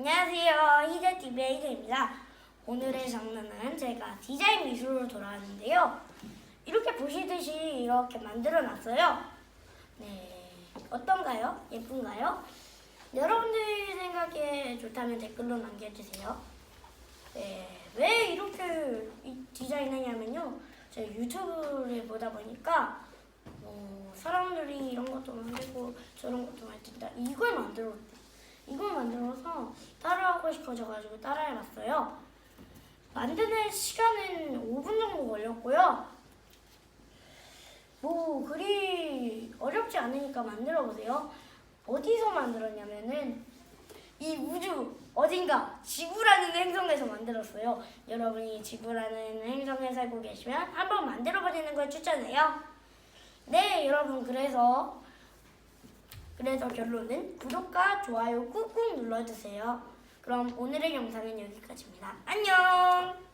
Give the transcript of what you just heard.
안녕하세요. 희재TV의 희재입니다. 오늘의 장르는 제가 디자인 미술로 돌아왔는데요. 이렇게 보시듯이 이렇게 만들어 놨어요. 네. 어떤가요? 예쁜가요? 여러분들 생각에 좋다면 댓글로 남겨주세요. 네. 왜 이렇게 이 디자인하냐면요. 제가 유튜브를 보다 보니까 어, 사람들이 이런 것도 만들고 저런 것도 만든다. 이걸 만들어 이걸 만들어서 따라하고 싶어져가지고 따라해봤어요. 만드는 시간은 5분 정도 걸렸고요. 뭐 그리 어렵지 않으니까 만들어보세요. 어디서 만들었냐면은 이 우주 어딘가 지구라는 행성에서 만들었어요. 여러분이 지구라는 행성에 살고 계시면 한번 만들어버리는 걸 추천해요. 네, 여러분 그래서 그래서 결론은 구독과 좋아요 꾹꾹 눌러주세요. 그럼 오늘의 영상은 여기까지입니다. 안녕!